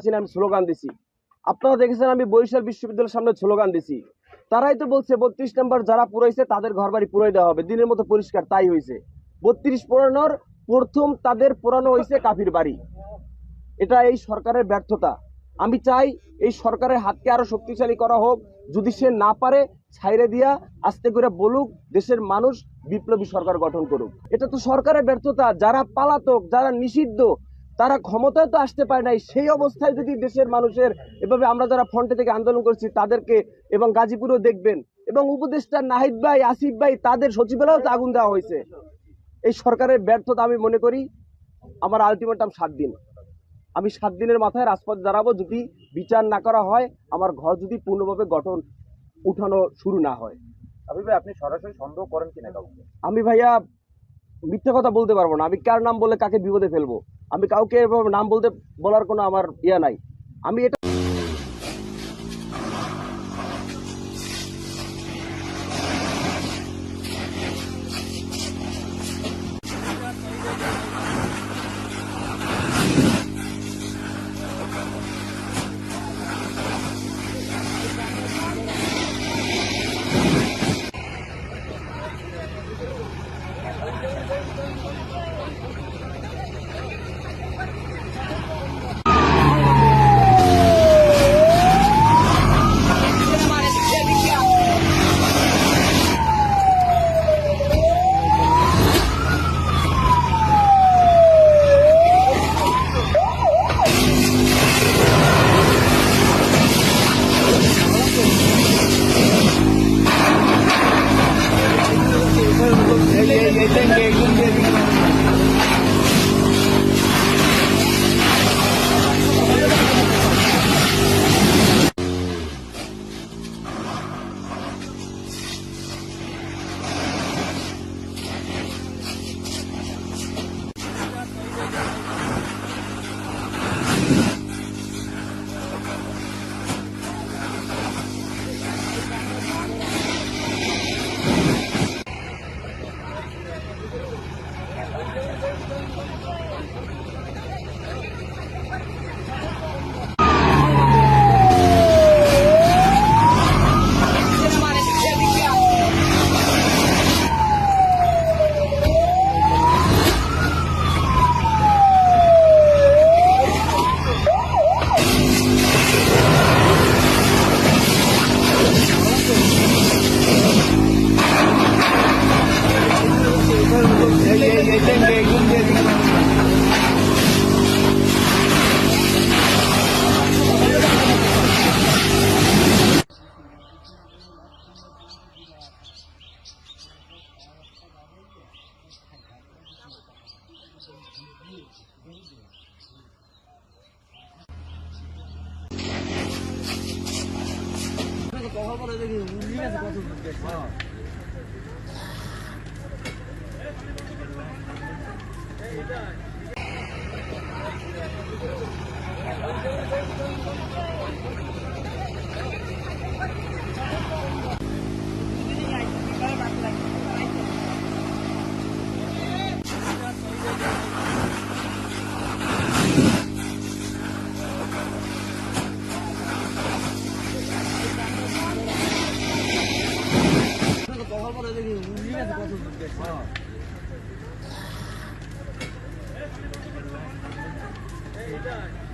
আমি স্লোগান দিছি। আপনারা দেখেছেন আমি বরিশাল বিশ্ববিদ্যালয়ের সামনে স্লোগান দিছি। তারাই তো বলছে, বত্রিশ নম্বর যারা পুরাইছে তাদের ঘর বাড়ি পুরাই দেওয়া হবে। দিনের মতো পরিষ্কার তাই হয়েছে বত্রিশ পুরানোর প্রথম তাদের পুরানো হয়েছে কাফির বাড়ি। এটা এই সরকারের ব্যর্থতা। আমি চাই এই সরকারের হাতকে আরও শক্তিশালী করা হোক। যদি সে না পারে, ছাইরে দিয়া আস্তে করে বলুক, দেশের মানুষ বিপ্লবী সরকার গঠন করুক। এটা তো সরকারের ব্যর্থতা। যারা পালাতক, যারা নিষিদ্ধ তারা ক্ষমতায় তো আসতে পারে নাই। সেই অবস্থায় যদি দেশের মানুষের এভাবে আমরা যারা ফ্রন্টে থেকে আন্দোলন করছি তাদেরকে এবং গাজীপুরেও দেখবেন এবং উপদেষ্টা নাহিদ ভাই আসিফ ভাই তাদের সচিবালয়েও তো আগুন দেওয়া হয়েছে। এই সরকারের ব্যর্থতা আমি মনে করি আমার আলটিমেটাম সাত দিন। আমি সাত দিনের মাথায় রাজপথ দাঁড়াবো যদি বিচার না করা হয় আমার ঘর যদি পূর্ণভাবে গঠন উঠানো শুরু না হয়। আবির ভাই আপনি সরাসরি সন্দেহ করেন কিনা কাউকে? আমি ভাইয়া মিথ্যা কথা বলতে পারব না। আমি কার নাম বলে কাকে বিপদে ফেলব? আমি কাউকে নাম বলতে বলার কোনো আমার ইয়া নাই। আমি এটা 봐봐라 저기 울리면서 가서 울겠다 Thank you. Hey, done.